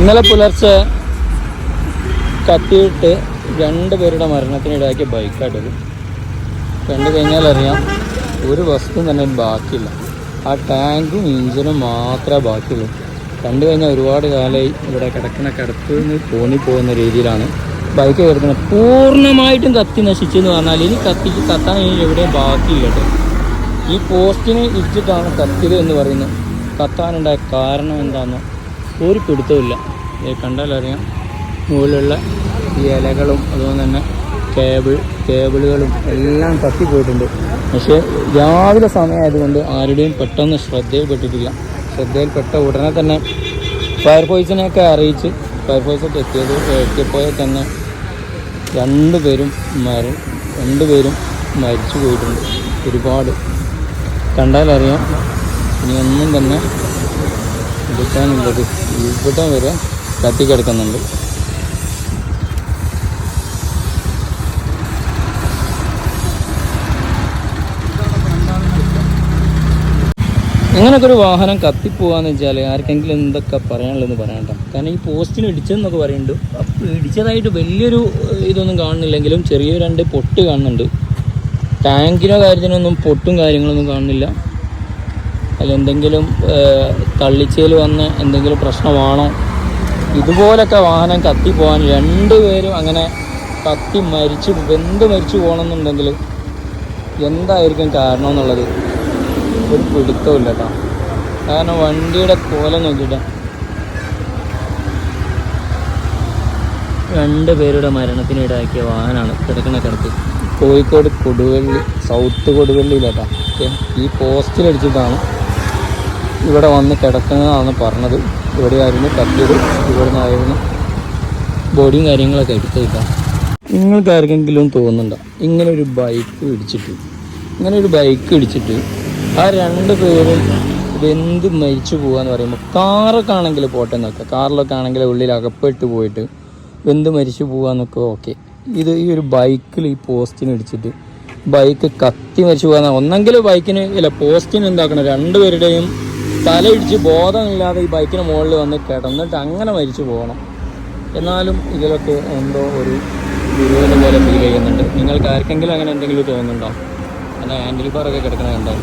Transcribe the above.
ഇന്നലെ പുലർച്ചെ കത്തിയിട്ട് രണ്ട് പേരുടെ മരണത്തിനിടയാക്കിയ ബൈക്കായിട്ടത് കണ്ടു കഴിഞ്ഞാൽ അറിയാം ഒരു വസ്തു തന്നെ ബാക്കിയില്ല. ആ ടാങ്കും ഇഞ്ചിനും മാത്രമേ ബാക്കിയുള്ളൂ. കണ്ടു കഴിഞ്ഞാൽ ഒരുപാട് കാലമായി ഇവിടെ കിടക്കുന്ന കിടപ്പിൽ നിന്ന് തോന്നിപ്പോകുന്ന രീതിയിലാണ്. ബൈക്ക് കിടക്കുന്നത് പൂർണമായിട്ടും കത്തി നശിച്ചു എന്ന് പറഞ്ഞാൽ ഇനി കത്തിക്ക് കത്താൻ ഇനി എവിടെയും ബാക്കിയില്ല ഈ പോസ്റ്റിനെ ഇച്ചിട്ടാണ് കത്തിയത് എന്ന് പറയുന്നത്. കത്താനുണ്ടായ കാരണം എന്താണെന്ന് ഒരു പിടുത്തമില്ല കണ്ടാലറിയാം. മുകളിലുള്ള ഈ ഇലകളും അതുപോലെ തന്നെ കേബിൾ കേബിളുകളും എല്ലാം കത്തിപ്പോയിട്ടുണ്ട് പക്ഷേ രാവിലെ സമയമായതുകൊണ്ട് ആരുടെയും പെട്ടെന്ന് ശ്രദ്ധയിൽപ്പെട്ടിട്ടില്ല. ശ്രദ്ധയിൽപ്പെട്ട ഉടനെ തന്നെ ഫയർഫോഴ്സിനെയൊക്കെ അറിയിച്ച് ഫയർഫോഴ്സൊക്കെ എത്തിയത് എത്തിയപ്പോൾ തന്നെ രണ്ടുപേരും മര രണ്ടുപേരും മരിച്ചു പോയിട്ടുണ്ട് ഒരുപാട്. കണ്ടാലറിയാം. ഇനി ഒന്നും തന്നെ എടുക്കാനുള്ളത്. ഇവിടെ വരെ കത്തിക്കിടക്കുന്നുണ്ട് ഇങ്ങനൊക്കെ ഒരു വാഹനം കത്തിപ്പോവാന്ന് വെച്ചാൽ ആർക്കെങ്കിലും എന്തൊക്കെ പറയാനുള്ളതെന്ന് പറയണ്ട കാരണം ഈ പോസ്റ്റിന് ഇടിച്ചതെന്നൊക്കെ പറയുന്നുണ്ട്. അപ്പോൾ ഇടിച്ചതായിട്ട് വലിയൊരു ഇതൊന്നും കാണുന്നില്ലെങ്കിലും ചെറിയ രണ്ട് പൊട്ട് കാണുന്നുണ്ട്. ടാങ്കിനോ കാര്യത്തിനൊന്നും പൊട്ടും കാര്യങ്ങളൊന്നും കാണുന്നില്ല. അല്ല എന്തെങ്കിലും തള്ളിച്ചയിൽ വന്ന് എന്തെങ്കിലും പ്രശ്നമാണോ? ഇതുപോലൊക്കെ വാഹനം കത്തിപ്പോകാൻ രണ്ടുപേരും അങ്ങനെ കത്തി മരിച്ചു വെന്ത് മരിച്ചു പോകണമെന്നുണ്ടെങ്കിൽ എന്തായിരിക്കും കാരണം എന്നുള്ളത് ഒരു പിടുത്തമില്ല കേട്ടോ കാരണം വണ്ടിയുടെ കോലം നോക്കിയിട്ട് രണ്ട് പേരുടെ മരണത്തിന് ഈടാക്കിയ വാഹനമാണ് കിടക്കുന്ന കിടക്ക് കോഴിക്കോട് കൊടുവള്ളി സൗത്ത് കൊടുവള്ളിയിലേട്ടാ. ഈ പോസ്റ്റിലടിച്ചിട്ടാണ് ഇവിടെ വന്ന് കിടക്കുന്നതാണ് പറഞ്ഞത്. ഇവിടെയായിരുന്നു കത്തിയത്. ഇവിടെ നിന്നായിരുന്നു ബോഡിയും കാര്യങ്ങളൊക്കെ എടുത്തേക്കാം നിങ്ങൾക്ക് ആർക്കെങ്കിലും തോന്നുന്നുണ്ടോ? ഇങ്ങനെ ഒരു ബൈക്ക് ഇടിച്ചിട്ട്. ഇങ്ങനെ ഒരു ബൈക്ക് ഇടിച്ചിട്ട് ആ രണ്ട് പേരും വെന്ത് മരിച്ചു പോകാന്ന് പറയുമ്പോൾ കാറൊക്കെ ആണെങ്കിൽ പോട്ടെ നോക്കാം കാറിലൊക്കെ ആണെങ്കിൽ ഉള്ളിൽ അകപ്പെട്ട് പോയിട്ട് വെന്ത് മരിച്ചു പോകാന്നൊക്കെ ഓക്കെ. ഇത് ഈ ഒരു ബൈക്കിൽ ഈ പോസ്റ്റിന് ഇടിച്ചിട്ട് ബൈക്ക് കത്തി മരിച്ചു പോകാൻ ഒന്നെങ്കിൽ ബൈക്കിന് ഇല്ല പോസ്റ്റിന് എന്താക്കണം? രണ്ടുപേരുടെയും തലയിടിച്ച് ബോധമില്ലാതെ ഈ ബൈക്കിന് മുകളിൽ വന്ന് കിടന്നിട്ട് അങ്ങനെ മരിച്ചു പോകണം. എന്നാലും ഇതിലൊക്കെ എന്തോ ഒരു ദുരൂഹത പോലെ ഫീൽ ചെയ്യുന്നുണ്ട്. നിങ്ങൾക്ക് ആർക്കെങ്കിലും അങ്ങനെ എന്തെങ്കിലും തോന്നുന്നുണ്ടോ? അല്ല ഹാൻഡിൽ ബാറൊക്കെ കിടക്കണ കണ്ടോ?